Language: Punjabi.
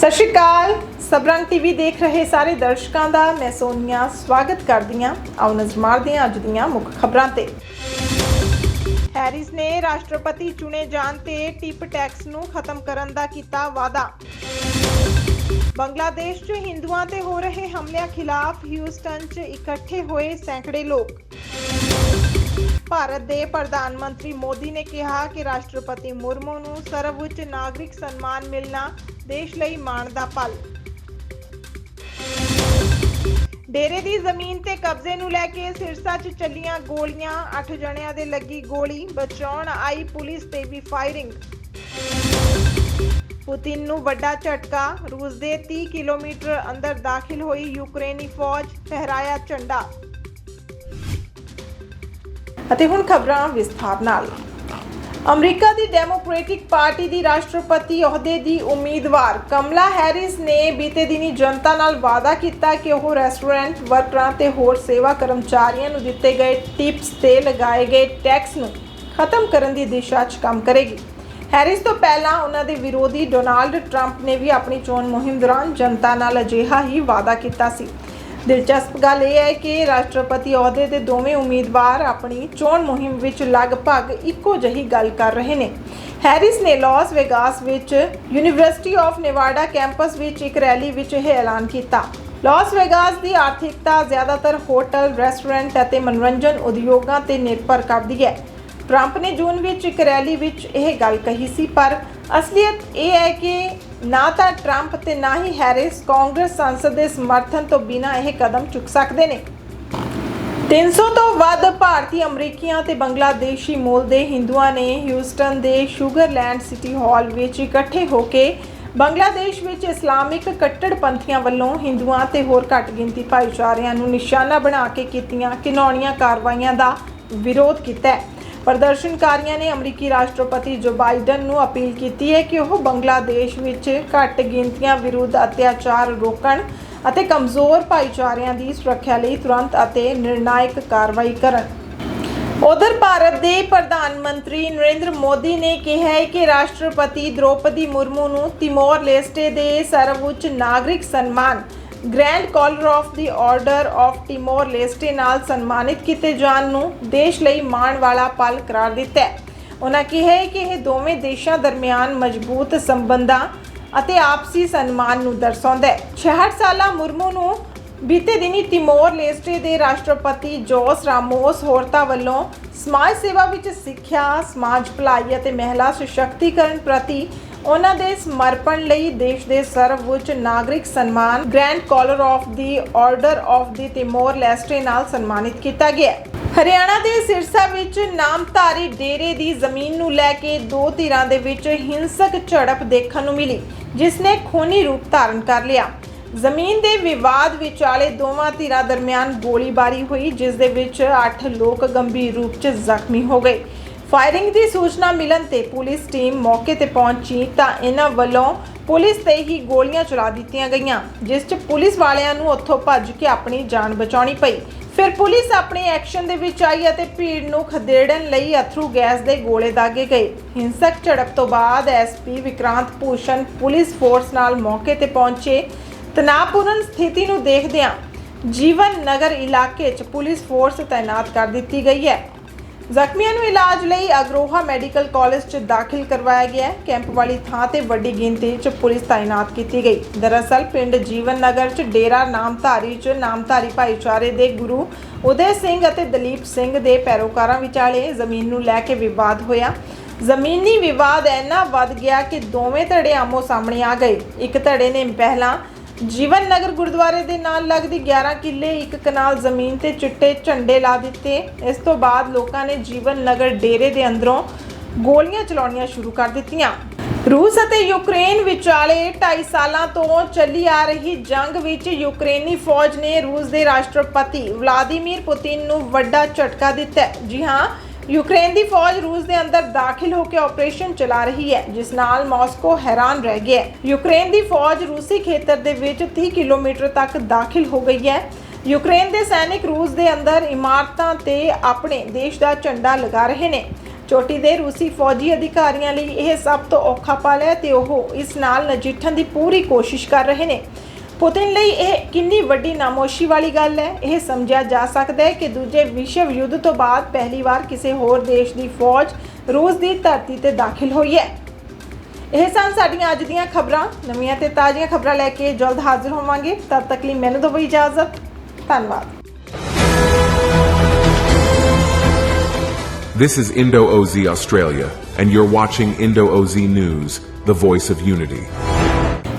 ਸਤਿ ਸ਼੍ਰੀ ਅਕਾਲ। ਸਬਰੰਗ ਟੀਵੀ ਦੇਖ ਰਹੇ ਸਾਰੇ ਦਰਸ਼ਕਾਂ ਦਾ ਮੈਂ ਸੋਨੀਆ, ਸਵਾਗਤ ਕਰਦੀ ਹਾਂ। ਆਓ ਨਜ਼ਰ ਮਾਰਦੇ ਹਾਂ ਅੱਜ ਦੀਆਂ ਮੁੱਖ ਖਬਰਾਂ ਤੇ। ਹੈਰਿਸ ਨੇ ਰਾਸ਼ਟਰਪਤੀ ਚੁਣੇ ਜਾਣ ਤੇ ਟਿਪ ਟੈਕਸ ਨੂੰ ਖਤਮ ਕਰਨ ਦਾ ਕੀਤਾ ਵਾਅਦਾ। ਬੰਗਲਾਦੇਸ਼ 'ਚ ਹਿੰਦੂਆਂ ਤੇ ਹੋ ਰਹੇ ਹਮਲਿਆਂ ਖਿਲਾਫ ਹਿਊਸਟਨ 'ਚ ਇਕੱਠੇ ਹੋਏ ਸੈਂਕੜੇ ਲੋਕ। ਭਾਰਤ ਦੇ ਪ੍ਰਧਾਨ ਮੰਤਰੀ ਮੋਦੀ ਨੇ ਕਿਹਾ ਕਿ ਰਾਸ਼ਟਰਪਤੀ ਮੁਰਮੂ ਨੂੰ ਸਰਵਉੱਚ ਨਾਗਰਿਕ ਸਨਮਾਨ ਮਿਲਣਾ ਦੇਸ਼ ਲਈ ਮਾਣ ਦਾ ਪਲ। ਡੇਰੇ ਦੀ ਜ਼ਮੀਨ ਤੇ ਕਬਜ਼ੇ ਨੂੰ ਲੈ ਕੇ ਸਿਰਸਾ 'ਚ ਚੱਲੀਆਂ ਗੋਲੀਆਂ 8 ਜਣਿਆਂ ਦੇ ਲੱਗੀ ਗੋਲੀ, ਬਚਾਉਣ ਆਈ ਪੁਲਿਸ ਤੇ ਵੀ ਫਾਇਰਿੰਗ। ਪੁਤਿਨ ਨੂੰ ਵੱਡਾ ਝਟਕਾ, ਰੂਸ ਦੇ 30 ਕਿਲੋਮੀਟਰ ਅੰਦਰ ਦਾਖਲ ਹੋਈ ਯੂਕਰੇਨੀ ਫੌਜ ਫਹਿਰਾਇਆ ਝੰਡਾ। ਅਤੇ ਹੁਣ ਖਬਰਾਂ ਵਿਸਥਾਰ ਨਾਲ। ਅਮਰੀਕਾ ਦੀ ਡੈਮੋਕ੍ਰੈਟਿਕ ਪਾਰਟੀ ਦੀ ਰਾਸ਼ਟਰਪਤੀ ਅਹੁਦੇ ਦੀ ਉਮੀਦਵਾਰ ਕਮਲਾ ਹੈਰਿਸ ਨੇ ਬੀਤੇ ਦਿਨੀ ਜਨਤਾ ਨਾਲ ਵਾਅਦਾ ਕੀਤਾ ਕਿ ਉਹ ਰੈਸਟੋਰੈਂਟ, ਵਰਕਰਾਂ ਤੇ ਹੋਰ ਸੇਵਾ ਕਰਮਚਾਰੀਆਂ ਨੂੰ ਦਿੱਤੇ ਗਏ ਟਿਪਸ ਤੇ ਲਗਾਏ ਗਏ ਟੈਕਸ ਨੂੰ ਖਤਮ ਕਰਨ ਦੀ ਦਿਸ਼ਾ 'ਚ ਕੰਮ ਕਰੇਗੀ। ਹੈਰਿਸ ਤੋਂ ਪਹਿਲਾਂ ਉਹਨਾਂ ਦੇ ਵਿਰੋਧੀ ਡੋਨਾਲਡ ਟਰੰਪ ਨੇ ਵੀ ਆਪਣੀ ਚੋਣ ਮੁਹਿੰਮ ਦੌਰਾਨ ਜਨਤਾ ਨਾਲ ਅਜਿਹਾ ਹੀ ਵਾਅਦਾ ਕੀਤਾ ਸੀ। ਦਿਲਚਸਪ ਗੱਲ ਇਹ ਹੈ ਕਿ ਰਾਸ਼ਟਰਪਤੀ ਅਹੁਦੇ ਦੇ ਦੋਵੇਂ ਉਮੀਦਵਾਰ ਆਪਣੀ ਚੋਣ ਮੁਹਿੰਮ ਵਿੱਚ ਲਗਭਗ ਇੱਕੋ ਜਿਹੀ ਗੱਲ ਕਰ ਰਹੇ ਨੇ। ਹੈਰਿਸ ਨੇ ਲਾਸ ਵੇਗਾਸ ਵਿੱਚ ਯੂਨੀਵਰਸਿਟੀ ਆਫ ਨੇਵਾਡਾ ਕੈਂਪਸ ਵਿੱਚ ਇੱਕ ਰੈਲੀ ਵਿੱਚ ਇਹ ਐਲਾਨ ਕੀਤਾ। ਲਾਸ ਵੇਗਾਸ ਦੀ ਆਰਥਿਕਤਾ ਜ਼ਿਆਦਾਤਰ ਹੋਟਲ, ਰੈਸਟੋਰੈਂਟ ਅਤੇ ਮਨੋਰੰਜਨ ਉਦਯੋਗਾਂ ਤੇ ਨਿਰਭਰ ਕਰਦੀ ਹੈ। ਟਰੰਪ ਨੇ ਜੂਨ ਵਿੱਚ ਇੱਕ ਰੈਲੀ ਵਿੱਚ ਇਹ ਗੱਲ ਕਹੀ ਸੀ, ਪਰ ਅਸਲੀਅਤ ਇਹ ਹੈ ਕਿ ਨਾ ਤਾਂ ਟਰੰਪ ਤੇ ਨਾ ਹੀ ਹੈਰਿਸ ਕਾਂਗਰਸ ਸੰਸਦ ਦੇ ਸਮਰਥਨ ਤੋਂ ਬਿਨਾਂ ਇਹ ਕਦਮ ਚੁੱਕ ਸਕਦੇ ਨੇ। 300 ਤੋਂ ਵੱਧ ਭਾਰਤੀ ਅਮਰੀਕੀਆਂ ਤੇ ਬੰਗਲਾਦੇਸ਼ੀ ਮੂਲ ਦੇ ਹਿੰਦੂਆਂ ਨੇ ਹਿਊਸਟਨ ਦੇ ਸ਼ੂਗਰਲੈਂਡ ਸਿਟੀ ਹਾਲ ਵਿੱਚ ਇਕੱਠੇ ਹੋ ਕੇ ਬੰਗਲਾਦੇਸ਼ ਵਿੱਚ ਇਸਲਾਮਿਕ ਕੱਟੜਪੰਥੀਆਂ ਵੱਲੋਂ ਹਿੰਦੂਆਂ ਤੇ ਹੋਰ ਘੱਟ ਗਿਣਤੀ ਭਾਈਚਾਰਿਆਂ ਨੂੰ ਨਿਸ਼ਾਨਾ ਬਣਾ ਕੇ ਕੀਤੀਆਂ ਘਿਨੌਣੀਆਂ ਕਾਰਵਾਈਆਂ ਦਾ ਵਿਰੋਧ ਕੀਤਾ ਹੈ। ਪ੍ਰਦਰਸ਼ਨਕਾਰੀਆਂ ਨੇ ਅਮਰੀਕੀ ਰਾਸ਼ਟਰਪਤੀ ਜੋ ਬਾਈਡਨ ਨੂੰ ਅਪੀਲ ਕੀਤੀ ਹੈ ਕਿ ਉਹ ਬੰਗਲਾਦੇਸ਼ ਵਿੱਚ ਘੱਟ ਗਿਣਤੀਆਂ ਵਿਰੁੱਧ ਅਤਿਆਚਾਰ ਰੋਕਣ ਅਤੇ ਕਮਜ਼ੋਰ ਭਾਈਚਾਰਿਆਂ ਦੀ ਸੁਰੱਖਿਆ ਲਈ ਤੁਰੰਤ ਅਤੇ ਨਿਰਣਾਇਕ ਕਾਰਵਾਈ ਕਰਨ। ਉਧਰ ਭਾਰਤ ਦੇ ਪ੍ਰਧਾਨ ਮੰਤਰੀ ਨਰਿੰਦਰ ਮੋਦੀ ਨੇ ਕਿਹਾ ਹੈ ਕਿ ਰਾਸ਼ਟਰਪਤੀ ਦ੍ਰੋਪਦੀ ਮੁਰਮੂ ਨੂੰ ਤਿਮੋਰ ਲੇਸਟੇ ਦੇ ਸਰਵਉੱਚ ਨਾਗਰਿਕ ਸਨਮਾਨ grand collar of the order of Timor Leste ਨਾਲ ਸਨਮਾਨਿਤ ਕੀਤੇ ਜਾਣ ਨੂੰ ਦੇਸ਼ ਲਈ ਮਾਣ ਵਾਲਾ ਪਲ ਕਰਾਰ ਦਿੱਤਾ ਹੈ। ਉਹਨਾਂ ਕਿਹਾ ਹੈ ਕਿ ਇਹ ਦੋਵੇਂ ਦੇਸ਼ਾਂ ਦਰਮਿਆਨ ਮਜ਼ਬੂਤ ਸੰਬੰਧਾਂ ਅਤੇ ਆਪਸੀ ਸਨਮਾਨ ਨੂੰ ਦਰਸਾਉਂਦਾ ਹੈ। 66 ਸਾਲਾ ਮੁਰਮੂ ਨੂੰ ਬੀਤੇ ਦਿਨੀ ਤਿਮੋਰ ਲੇਸਟੇ ਦੇ ਰਾਸ਼ਟਰਪਤੀ ਜੋਸ ਰਾਮੋਸ ਹੋਰਤਾ ਵੱਲੋਂ ਸਮਾਜ ਸੇਵਾ ਵਿੱਚ ਸਿੱਖਿਆ, ਸਮਾਜ ਭਲਾਈ ਅਤੇ ਮਹਿਲਾ ਸਸ਼ਕਤੀਕਰਨ ਪ੍ਰਤੀ ਉਹਨਾਂ ਦੇ ਸਮਰਪਣ ਲਈ ਦੇਸ਼ ਦੇ ਸਰਵਉੱਚ ਨਾਗਰਿਕ ਸਨਮਾਨ grand collar of the order of the Timor Leste ਨਾਲ ਸਨਮਾਨਿਤ ਕੀਤਾ ਗਿਆ। ਹਰਿਆਣਾ ਦੇ ਸਿਰਸਾ ਵਿੱਚ ਨਾਮਧਾਰੀ ਡੇਰੇ ਦੀ ਜ਼ਮੀਨ ਨੂੰ ਲੈ ਕੇ ਦੋ ਧਿਰਾਂ ਦੇ ਵਿੱਚ ਹਿੰਸਕ ਝੜਪ ਦੇਖਣ ਨੂੰ ਮਿਲੀ, ਜਿਸ ਨੇ ਖੂਨੀ ਰੂਪ ਧਾਰਨ ਕਰ ਲਿਆ। ਜ਼ਮੀਨ ਦੇ ਵਿਵਾਦ ਵਿਚਾਲੇ ਦੋਵਾਂ ਧਿਰਾਂ ਦਰਮਿਆਨ ਗੋਲੀਬਾਰੀ ਹੋਈ, ਜਿਸ ਦੇ ਵਿੱਚ 8 ਲੋਕ ਗੰਭੀਰ ਰੂਪ 'ਚ ਜ਼ਖਮੀ ਹੋ ਗਏ। ਫਾਇਰਿੰਗ ਦੀ ਸੂਚਨਾ ਮਿਲਣ ਤੇ ਪੁਲਿਸ ਟੀਮ ਮੌਕੇ ਤੇ ਪਹੁੰਚੀ ਤਾਂ ਇਹਨਾਂ ਵੱਲੋਂ ਪੁਲਿਸ ਤੇ ਹੀ ਗੋਲੀਆਂ ਚਲਾ ਦਿੱਤੀਆਂ ਗਈਆਂ, ਜਿਸ 'ਚ ਪੁਲਿਸ ਵਾਲਿਆਂ ਨੂੰ ਉੱਥੋਂ ਭੱਜ ਕੇ ਆਪਣੀ ਜਾਨ ਬਚਾਉਣੀ ਪਈ। ਫਿਰ ਪੁਲਿਸ ਆਪਣੇ ਐਕਸ਼ਨ ਦੇ ਵਿੱਚ ਆਈ ਅਤੇ ਭੀੜ ਨੂੰ ਖਦੇੜਨ ਲਈ ਅਥਰੂ ਗੈਸ ਦੇ ਗੋਲੇ ਦਾਗੇ ਗਏ। ਹਿੰਸਕ ਝੜਪ ਤੋਂ ਬਾਅਦ SP Vikrant Bhushan police force ਨਾਲ ਮੌਕੇ ਤੇ ਪਹੁੰਚੇ। ਤਣਾਅਪੂਰਨ ਸਥਿਤੀ ਨੂੰ ਦੇਖਦਿਆਂ ਜੀਵਨ ਨਗਰ ਇਲਾਕੇ 'ਚ ਪੁਲਿਸ ਫੋਰਸ ਤਾਇਨਾਤ ਕਰ ਦਿੱਤੀ ਗਈ ਹੈ। ਜ਼ਖਮੀਆਂ ਨੂੰ ਇਲਾਜ ਲਈ ਅਗਰੋਹਾ ਮੈਡੀਕਲ ਕਾਲਜ 'ਚ ਦਾਖਲ ਕਰਵਾਇਆ ਗਿਆ ਹੈ। ਕੈਂਪ ਵਾਲੀ ਥਾਂ ਤੇ ਵੱਡੀ ਗਿਣਤੀ 'ਚ ਪੁਲਿਸ ਤਾਇਨਾਤ ਕੀਤੀ ਗਈ। ਦਰਅਸਲ, ਪਿੰਡ ਜੀਵਨ ਨਗਰ 'ਚ ਡੇਰਾ ਨਾਮਧਾਰੀ 'ਚ ਨਾਮਧਾਰੀ ਭਾਈਚਾਰੇ ਦੇ ਗੁਰੂ ਉਦੈ ਸਿੰਘ ਅਤੇ ਦਲੀਪ ਸਿੰਘ ਦੇ ਪੈਰੋਕਾਰਾਂ ਵਿਚਾਲੇ ਜ਼ਮੀਨ ਨੂੰ ਲੈ ਕੇ ਵਿਵਾਦ ਹੋਇਆ। ਜ਼ਮੀਨੀ ਵਿਵਾਦ ਇੰਨਾ ਵੱਧ ਗਿਆ ਕਿ ਦੋਵੇਂ ਧੜੇ ਆਮੋ ਸਾਹਮਣੇ ਆ ਗਏ। ਇੱਕ ਧੜੇ ਨੇ ਪਹਿਲਾਂ ਜੀਵਨ ਨਗਰ ਗੁਰਦੁਆਰੇ ਦੇ ਨਾਲ ਲੱਗਦੀ 11 ਕਿੱਲੇ, ਇੱਕ ਕਨਾਲ ਜ਼ਮੀਨ ਤੇ ਚਿੱਟੇ ਝੰਡੇ ਲਾ ਦਿੱਤੇ। ਇਸ ਤੋਂ ਬਾਅਦ ਲੋਕਾਂ ਨੇ ਜੀਵਨ ਨਗਰ ਡੇਰੇ ਦੇ ਅੰਦਰੋਂ ਗੋਲੀਆਂ ਚਲਾਉਣੀਆਂ ਸ਼ੁਰੂ ਕਰ ਦਿੱਤੀਆਂ। ਰੂਸ ਅਤੇ ਯੂਕਰੇਨ ਵਿਚਾਲੇ 2.5 ਸਾਲਾਂ ਤੋਂ ਚੱਲੀ ਆ ਰਹੀ ਜੰਗ ਵਿੱਚ ਯੂਕਰੇਨੀ ਫੌਜ ਨੇ ਰੂਸ ਦੇ ਰਾਸ਼ਟਰਪਤੀ ਵਲਾਦੀਮੀਰ ਪੁਤਿਨ ਨੂੰ ਵੱਡਾ ਝਟਕਾ ਦਿੱਤਾ। ਜੀ ਹਾਂ ਯੂਕਰੇਨ ਦੀ ਫੌਜ ਰੂਸ ਦੇ ਅੰਦਰ ਦਾਖਲ ਹੋ ਕੇ ਆਪਰੇਸ਼ਨ ਚਲਾ ਰਹੀ ਹੈ, ਜਿਸ ਨਾਲ ਮਾਸਕੋ ਹੈਰਾਨ ਰਹਿ ਗਿਆ ਹੈ। ਯੂਕਰੇਨ ਦੀ ਫੌਜ ਰੂਸੀ ਖੇਤਰ ਦੇ ਵਿੱਚ 30 ਕਿਲੋਮੀਟਰ ਤੱਕ ਦਾਖਲ ਹੋ ਗਈ ਹੈ। ਯੂਕਰੇਨ ਦੇ ਸੈਨਿਕ ਰੂਸ ਦੇ ਅੰਦਰ ਇਮਾਰਤਾਂ ਤੇ ਆਪਣੇ ਦੇਸ਼ ਦਾ ਝੰਡਾ ਲਗਾ ਰਹੇ ਨੇ। ਚੋਟੀ ਦੇ ਰੂਸੀ ਫੌਜੀ ਅਧਿਕਾਰੀਆਂ ਲਈ ਇਹ ਸਭ ਤੋਂ ਔਖਾ ਪਲ ਹੈ ਤੇ ਉਹ ਇਸ ਨਾਲ ਨਜਿੱਠਣ ਦੀ ਪੂਰੀ ਕੋਸ਼ਿਸ਼ ਕਰ ਰਹੇ ਨੇ। ਪੁਤਿਨ ਲਈ ਇਹ ਕਿੰਨੀ ਵੱਡੀ ਨਾਮੋਸ਼ੀ ਵਾਲੀ ਗੱਲ ਹੈ? ਇਹ ਸਮਝਿਆ ਜਾ ਸਕਦਾ ਹੈ ਕਿ ਦੂਜੇ ਵਿਸ਼ਵ ਯੁੱਧ ਤੋਂ ਬਾਅਦ ਪਹਿਲੀ ਵਾਰ ਕਿਸੇ ਹੋਰ ਦੇਸ਼ ਦੀ ਫੌਜ ਰੂਸ ਦੀ ਧਰਤੀ ਤੇ ਦਾਖਲ ਹੋਈ ਹੈ। ਇਹ ਸਨ ਸਾਡੀਆਂ ਅੱਜ ਦੀਆਂ ਖਬਰਾਂ। ਨਵੀਆਂ ਤੇ ਤਾਜ਼ੀਆਂ ਖਬਰਾਂ ਲੈ ਕੇ ਜਲਦ ਹਾਜ਼ਰ ਹੋਵਾਂਗੇ। ਤਦ ਤੱਕ ਲਈ ਮੈਨੂੰ ਦਿਓ ਇਜਾਜ਼ਤ। ਧੰਨਵਾਦ। This is Indo OZ Australia, and you're watching Indo OZ News, the voice of unity.